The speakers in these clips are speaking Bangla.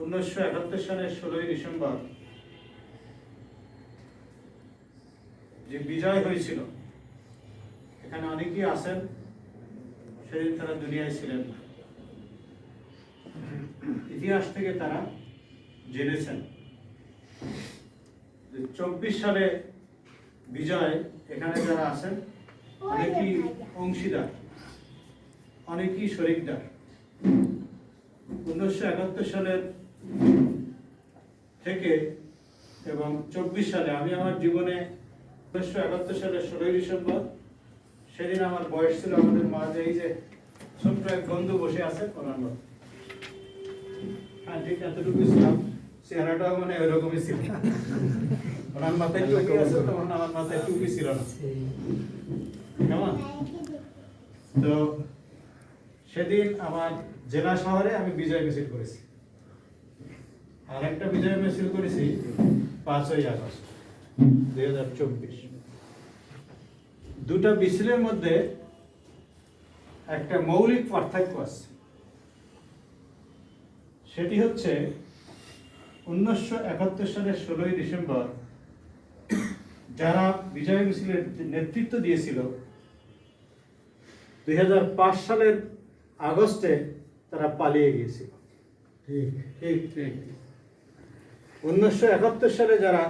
উনিশশো একাত্তর সালের ষোলোই ডিসেম্বর যে বিজয় হয়েছিল, এখানে অনেকেই আছেন, সেদিন তারা দুনিয়ায় ছিলেন না। ইতিহাস থেকে তারা জেনেছেন চব্বিশ সালে বিজয় এখানে যারা আছেন, অনেকেই অংশীদার, অনেকেই শরিকদার। উনিশশো একাত্তর সালের থেকে এবং চব্বিশ সালে, আমি আমার জীবনে উনিশশো একাত্তর সালের ষোলোই ডিসেম্বর, সেদিন আমার বয়স ছিল আমাদের মাঝে, এই যে ছোট্ট এক বন্ধু বসে আছে কোরআন হ্যাঁ ঠিক এতটুকু ছিলাম। চেহারাটাও মানে ওইরকমই ছিল। ওনার মাথায় টুপি আছে, তখন আমার মাথায় টুপি ছিল না। কেমন? তো সেদিন আমার জেলা শহরে আমি বিজয় মিছিল করেছি। আর একটা বিজয় মিছিল করেছি পাঁচই আগস্ট, দুই হাজার চব্বিশ। দুটা মিছিলের মধ্যে একটা মৌলিক পার্থক্য আছে। সেটি হচ্ছে উনিশশো একাত্তর সালের ষোলোই ডিসেম্বর, যারা বিজয় মিছিলের নেতৃত্ব দিয়েছিল, দুই হাজার পাঁচ সালের আগস্টে তারা পালিয়ে গিয়েছিল। ঠিক ঠিক ঠিক। উনিশশো একাত্তর সালে যারা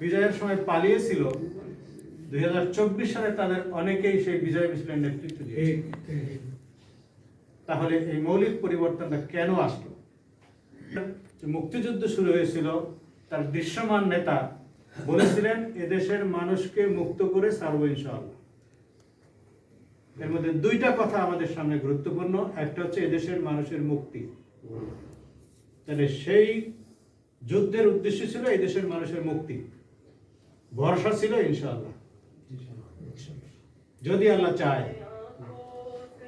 বিজয়ের সময় পালিয়েছিল দুই হাজার চব্বিশ সালে তাদের অনেকেই সেই বিজয় মিছিলের নেতৃত্ব দিয়েছে। তাহলে এই মৌলিক পরিবর্তনটা কেন আসলো? মুক্তিযুদ্ধ শুরু হয়েছিল তার দৃশ্যমান নেতা বলেছিলেন এদেশের মানুষকে মুক্ত করে ছাড়বো ইনশাআল্লাহ। এর মধ্যে দুইটা কথা আমাদের সামনে গুরুত্বপূর্ণ। একটা হচ্ছে এদেশের মানুষের মুক্তি। তাহলে সেই যুদ্ধের উদ্দেশ্য ছিল এই দেশের মানুষের মুক্তি। ভরসা ছিল, ইনশাআল্লাহ। যদি আল্লাহ চায়,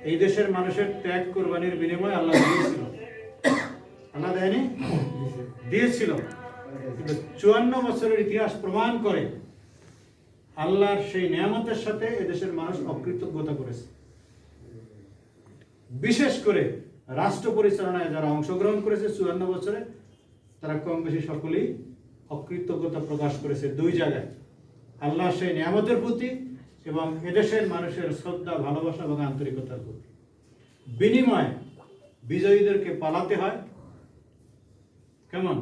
এই দেশের মানুষের ত্যাগ কোরবানির বিনিময়ে আল্লাহ দিয়েছিল। আল্লাহ দেয়নি? দিয়েছিল। কিন্তু চুয়ান্ন বছরের ইতিহাস প্রমাণ করে আল্লাহর সেই নিয়ামতের সাথে এদেশের মানুষ অকৃতজ্ঞতা করেছে। বিশেষ করে রাষ্ট্র পরিচালনায় যারা অংশগ্রহণ করেছে চুয়ান্ন বছরে তারা কম বেশি সকলেই অকৃতজ্ঞতা প্রকাশ করেছে দুই জায়গায়। আল্লাহ সেই নিয়ামতের প্রতি এবং এদেশের মানুষের শ্রদ্ধা, ভালোবাসা এবং আন্তরিকতার প্রতি। বিনিময়ে বিজয়ীদেরকে পালাতে হয়। কেমন?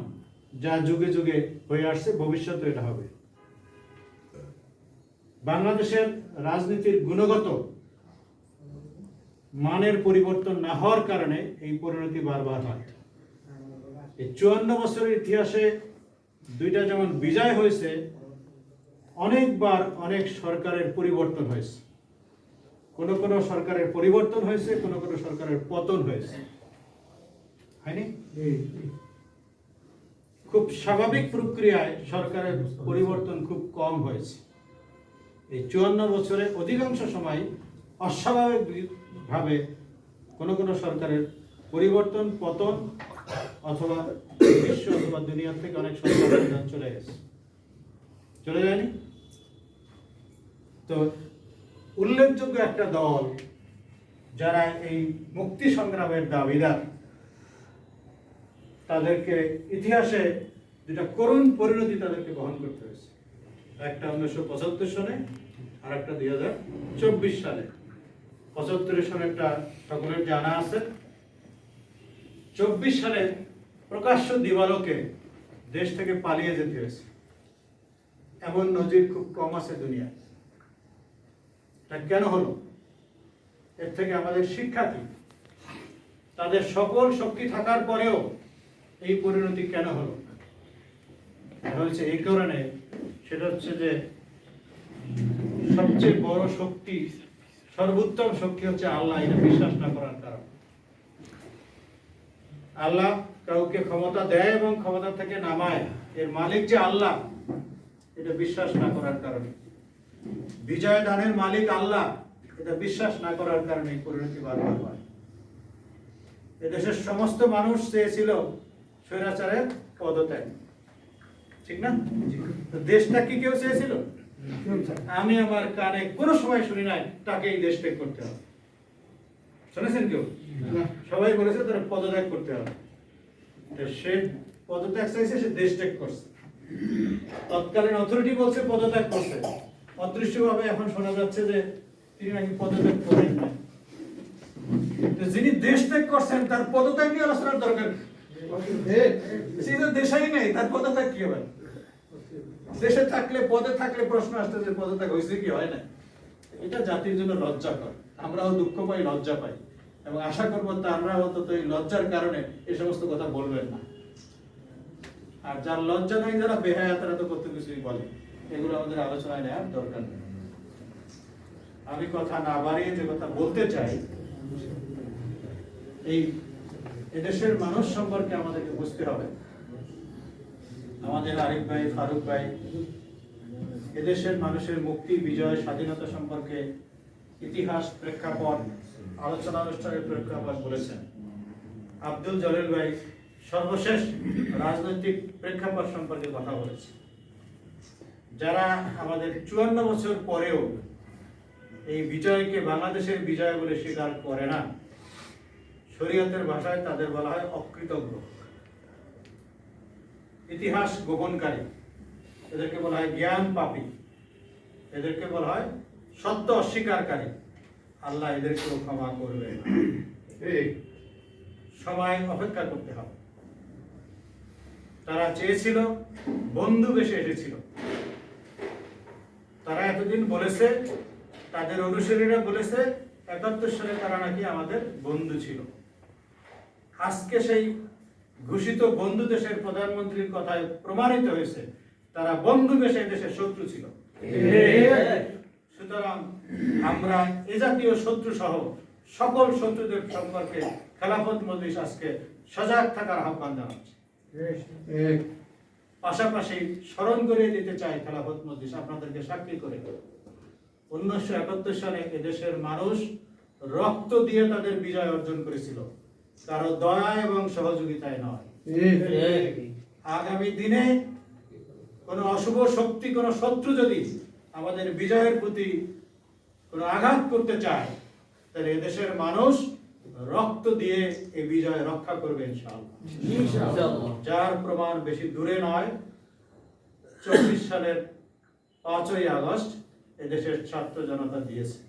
যা যুগে যুগে হয়ে আসছে ভবিষ্যতে এটা হবে। বাংলাদেশের রাজনীতির গুণগত মানের পরিবর্তন না হওয়ার কারণে এই পরিণতি বারবার হয়। এই চুয়ান্ন বছরের ইতিহাসে দুইটা যেমন বিজয় হয়েছে, অনেকবার অনেক সরকারের পরিবর্তন হয়েছে। কোন কোন সরকারের পরিবর্তন হয়েছে, কোন কোন সরকারের পতন হয়েছে। হয়নি? খুব স্বাভাবিক প্রক্রিয়ায় সরকারের পরিবর্তন খুব কম হয়েছে। এই চুয়ান্ন বছরে অধিকাংশ সময় অস্বাভাবিক ভাবে কোনো কোনো সরকারের পরিবর্তন, পতন অথবা বিশ্ব অথবা দুনিয়ার থেকে অনেক প্রধান চলে গেছে। চলে যায়নি? তো উল্লেখযোগ্য একটা দল যারা এই মুক্তি সংগ্রামের দাবিদার, তাদেরকে ইতিহাসে যেটা করুণ পরিণতি তাদেরকে বহন করতে হয়েছে। একটা উনিশশো পঁচাত্তর সালে আর একটা দুই হাজার চব্বিশ সালে। পঁচাত্তরের সালে একটা সকলের জানা আছে। চব্বিশ সালে প্রকাশ্য দিবালোকে দেশ থেকে পালিয়ে যেতে হয়েছে। এমন নজির খুব কম আছে দুনিয়ায়। তা কেন হলো? এর থেকে আমাদের শিক্ষা কি? তাদের সকল শক্তি থাকার পরেও এই পরিণতি কেন হলো? হচ্ছে এই কারণে সেটা হচ্ছে যে সবচেয়ে বড় শক্তি, সর্বোত্তম শক্তি হচ্ছে আল্লাহ, এটা বিশ্বাস না করার কারণ। আল্লাহ কাউকে ক্ষমতা দেয় এবং ক্ষমতা থেকে নামায়। এর মালিক যে আল্লাহ এটা বিশ্বাস না করার কারণে। বিজয় দানের মালিক আল্লাহ এটা বিশ্বাস না করার কারণে পরিণতি বারবার হয়। এদেশের সমস্ত মানুষ চেয়েছিল স্বৈরাচারের পদত্যাগ। ঠিক না? দেশটা কি কেউ চেয়েছিল? আমি আমার কানে কোনো সময় শুনি নাই তাকে এই দেশ ত্যাগ করতে হবে। শুনেছেন কেউ? সবাই বলেছে তারা পদত্যাগ করতে হবে। সে পদত্যাগ চাইছে সে দেশ ত্যাগ করছে। তৎকালীন অথরিটি বলছে পদত্যাগ করছে। অদৃশ্যভাবে এখন শোনা যাচ্ছে যে তিনি নাকি পদত্যাগ করেন না যিনি দেশ ত্যাগ করছেন তার পদত্যাগ নিয়ে আলোচনার দরকার। সে তো দেশেই নেই তার পদত্যাগ কি হবে? দেশে থাকলে পদে থাকলে প্রশ্ন আসতে যে পদত্যাগ হয়েছে কি হয় না এটা জাতির জন্য লজ্জাকর। আমরাও দুঃখ পাই, লজ্জা পাই। এবং আশা করব তারা অন্তত এই লজ্জার কারণে এই সমস্ত কথা বলবেন না। আর যার লজ্জা নাই, যারা বেহায়া, তারা তো কত কিছুই বলে। এগুলো আমাদের আলোচনায় নেওয়ার দরকার নেই। আমি কথা না বাড়িয়ে যে কথা বলতে চাই, এই এদেশের মানুষ সম্পর্কে আমাদেরকে বুঝতে হবে। আমাদের আরিফ ভাই, ফারুক ভাই, এদেশের মানুষের মুক্তি, বিজয়, স্বাধীনতা সম্পর্কে ইতিহাস প্রেক্ষাপট আলোচনা অনুষ্ঠানের প্রেক্ষাপট বলেছেন। আব্দুল জলিল ভাই সর্বশেষ রাজনৈতিক প্রেক্ষাপট সম্পর্কে কথা বলেছে যারা আমাদের চুয়ান্ন বছর পরেও এই বিজয়কে বাংলাদেশের বিজয় বলে স্বীকার করে না, শরীয়তের ভাষায় তাদের বলা হয় অকৃতজ্ঞ। ইতিহাস গোপনকারী, এদেরকে বলা হয় জ্ঞান পাপী, এদেরকে বলা হয় সত্য অস্বীকারী আল্লাহ এদেরকেও ক্ষমা করবে। সময় অপেক্ষা করতে হবে। তারা চেয়েছিল বন্ধু বেশে এসেছিল। তারা এতদিন বলেছে তাদের অনুসারীরা বলেছে একাত্তর সালে তারা নাকি আমাদের বন্ধু ছিল। আজকে সেই ঘোষিত বন্ধু দেশের প্রধানমন্ত্রীর কথায় প্রমাণিত হয়েছে তারা বন্ধু দেশে দেশের শত্রু ছিল। সুতরাং আমরা এ জাতীয় শত্রু সহ সকল শত্রুদের সম্পর্কে খেলাফত মজলিস আজকে সজাগ থাকার আহ্বান জানাচ্ছি। পাশাপাশি স্মরণ করিয়ে দিতে চাই খেলাফত মজলিস আপনাদেরকে সাক্ষী করে। উনিশশো একাত্তর সালে এদেশের মানুষ রক্ত দিয়ে তাদের বিজয় অর্জন করেছিল। কারও দয়া এবং সহযোগিতায় নয়। আগামী দিনে কোনো অশুভ শক্তি কোনো শত্রু যদি আমাদের বিজয়ের প্রতি কোনো আঘাত করতে চায় তাহলে এদেশের মানুষ রক্ত দিয়ে এই বিজয় রক্ষা করবে যার প্রমাণ বেশি দূরে নয় চব্বিশ সালের পাঁচই আগস্ট এদেশের ছাত্র জনতা দিয়েছে।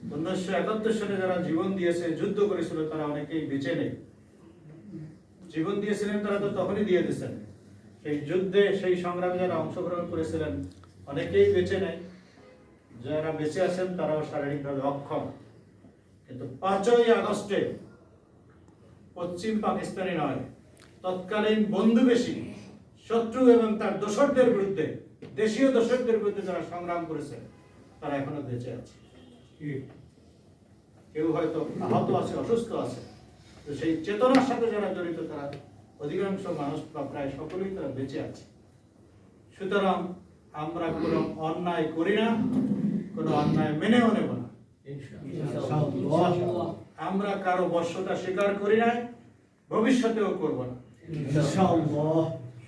উনিশশো একাত্তর সালে যারা জীবন দিয়েছে যুদ্ধ করেছিল তারা অনেকেই বেঁচে নেই। জীবন দিয়েছিলেন তারা তো তখনই দিয়ে দিয়েছেন। সেই যুদ্ধে সেই সংগ্রামে যারা অংশগ্রহণ করেছিলেন অনেকেই বেঁচে নেই। যারা বেঁচে আছেন, তারাও শারীরিকভাবে অক্ষম। কিন্তু পাঁচই আগস্টে পশ্চিম পাকিস্তানি নয়, তৎকালীন বন্ধু বেশি, শত্রু এবং তার দোসরদের বিরুদ্ধে, দেশীয় দোসরদের বিরুদ্ধে যারা সংগ্রাম করেছে, তারা এখনও বেঁচে আছে। কেউ হয়তো আহত আছে, অসুস্থ আছে, তো সেই চেতনার সাথে যারা জড়িত, তারা অধিকাংশ মানুষ বা প্রায় সকলেই তারা বেঁচে আছে। সুতরাং আমরা কোনো অন্যায় করি না, কোনো অন্যায় মেনেও নেব না। আমরা কারও বর্ষতা স্বীকার করি নাই, ভবিষ্যতেও করব না।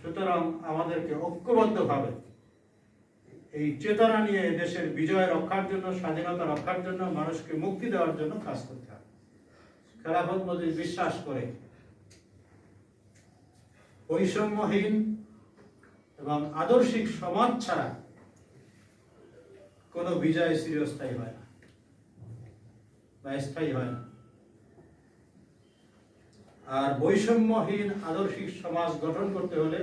সুতরাং আমাদেরকে ঐক্যবদ্ধভাবে এই চেতনা নিয়ে দেশের বিজয় রক্ষার জন্য, স্বাধীনতা রক্ষার জন্য, মানুষকে মুক্তি দেওয়ার জন্য কাজ করতে হবে। খেলাফত মজিদ বিশ্বাস করে, বৈষম্যহীন এবং আদর্শিক সমাজ ছাড়া কোনো বিজয় চিরস্থায়ী হয় না বা স্থায়ী হয় না। আর বৈষম্যহীন আদর্শিক সমাজ গঠন করতে হলে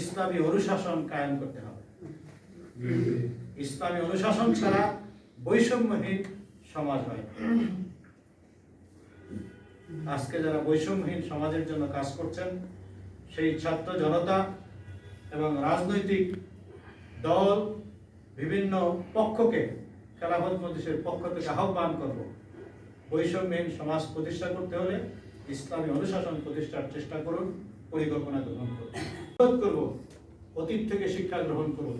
ইসলামী অনুশাসন কায়েম করতে হবে। ইসলামী অনুশাসন ছাড়া বৈষম্যহীন সমাজ হয় আজকে যারা বৈষম্যহীন সমাজের জন্য কাজ করছেন সেই ছাত্র জনতা এবং রাজনৈতিক দল বিভিন্ন পক্ষকে খেলাফত মজলিসের পক্ষ থেকে আহ্বান করব। বৈষম্যহীন সমাজ প্রতিষ্ঠা করতে হলে ইসলামী অনুশাসন প্রতিষ্ঠার চেষ্টা করুন, পরিকল্পনা গ্রহণ করুন। করব, অতীত থেকে শিক্ষা গ্রহণ করুন।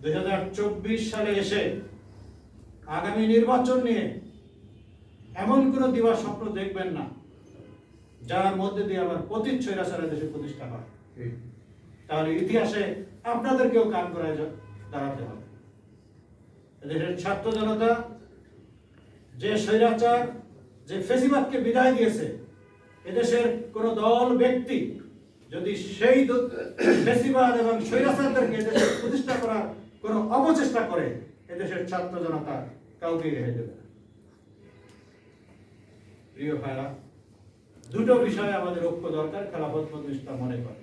দু হাজার চব্বিশ সালে এসে আগামী নির্বাচন নিয়ে এমন কোন দিবা স্বপ্ন দেখবেন না। যার মধ্যে দিয়ে আবার পতিত স্বৈরাচারে দেশে প্রতিষ্ঠা হয়। তাহলে ইতিহাসে আপনাদেরকেও কান করায় দাঁড়াতে হবে। দেশের ছাত্র জনতা যে স্বৈরাচার যে ফেসিবাদকে বিদায় দিয়েছে এদেশের কোন দল ব্যক্তি যদি সেই ফেসিবাদ এবং স্বৈরাচারদেরকে এদেশে প্রতিষ্ঠা করার কোন অপচেষ্টা করে এদেশের ছাত্র জনতা কাউকে রেখে দেবে না। প্রিয় ভাইরা দুটো বিষয়ে আমাদের ঐক্য দরকার, খেলাফত প্রতিষ্ঠা মনে করে।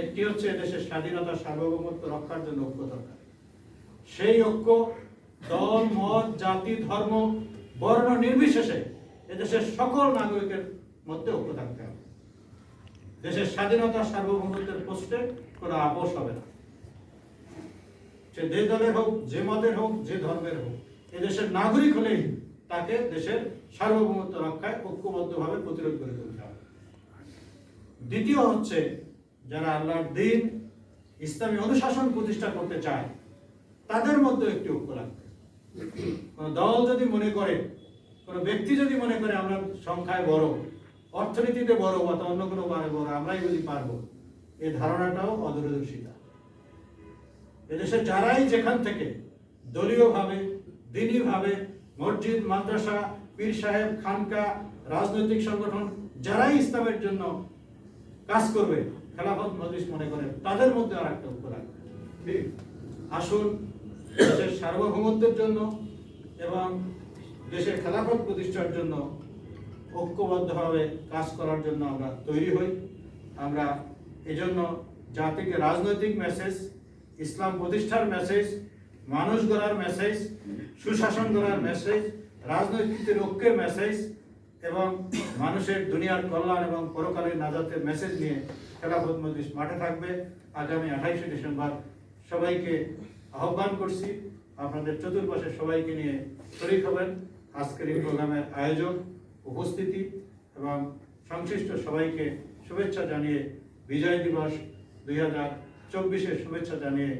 একটি হচ্ছে এদেশের স্বাধীনতা, সার্বভৌমত্ব রক্ষার জন্য ঐক্য দরকার। সেই ঐক্য দল, মত, জাতি, ধর্ম, বর্ণ নির্বিশেষে এদেশের সকল নাগরিকের মধ্যে ঐক্য থাকতে হবে। দেশের স্বাধীনতা, সার্বভৌমত্বের প্রশ্নে কোনো আপোষ হবে না। সে যে দলের হোক, যে মতের হোক, যে ধর্মের হোক, এদেশের নাগরিক হলেই তাকে দেশের সার্বভৌমত্ব রক্ষায় ঐক্যবদ্ধভাবে প্রতিরোধ করে তুলতে হবে। দ্বিতীয় হচ্ছে, যারা আল্লাহর দিন, ইসলামী অনুশাসন প্রতিষ্ঠা করতে চায়, তাদের মধ্যে একটি ঐক্য লাগবে। কোন দল যদি মনে করে, কোন ব্যক্তি যদি মনে করে আমরা সংখ্যায় বড়, অর্থনীতিতে বড় বা অন্য কোনো বড়, আমরাই যদি পারব এই ধারণাটাও অদূরদর্শিতা। এদেশে যারাই যেখান থেকে দলীয়ভাবে, দিনীভাবে মসজিদ, মাদ্রাসা, পীর সাহেব, খানকা, রাজনৈতিক সংগঠন, যারাই ইসলামের জন্য কাজ করবে, খেলাফত মজলিস মনে করে, তাদের মধ্যে আর একটা রাখবে ঠিক? আসুন, দেশের সার্বভৌমত্বের জন্য এবং দেশের খেলাফত প্রতিষ্ঠার জন্য ঐক্যবদ্ধভাবে কাজ করার জন্য আমরা তৈরি হই। আমরা এজন্য জাতিকে রাজনৈতিক মেসেজ ইসলাম প্রতিষ্ঠার মেসেজ মানুষ গড়ার মেসেজ সুশাসন গড়ার মেসেজ রাজনৈতিক ঐক্যের মেসেজ এবং মানুষের দুনিয়ার কল্যাণ এবং পরকালের নাজাতের মেসেজ নিয়ে খেলাফত মজলিস মাঠে থাকবে। আগামী আঠাইশে ডিসেম্বর সবাইকে আহ্বান করছি। আপনাদের চতুর্পাশে সবাইকে নিয়ে শরীর হবেন। আজকের এই প্রোগ্রামের আয়োজন উপস্থিতি এবং সংশ্লিষ্ট সবাইকে শুভেচ্ছা জানিয়ে বিজয় দিবস দুই হাজার চব্বিশের শুভেচ্ছা জানিয়ে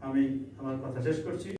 আমি আমার কথা শেষ করছি।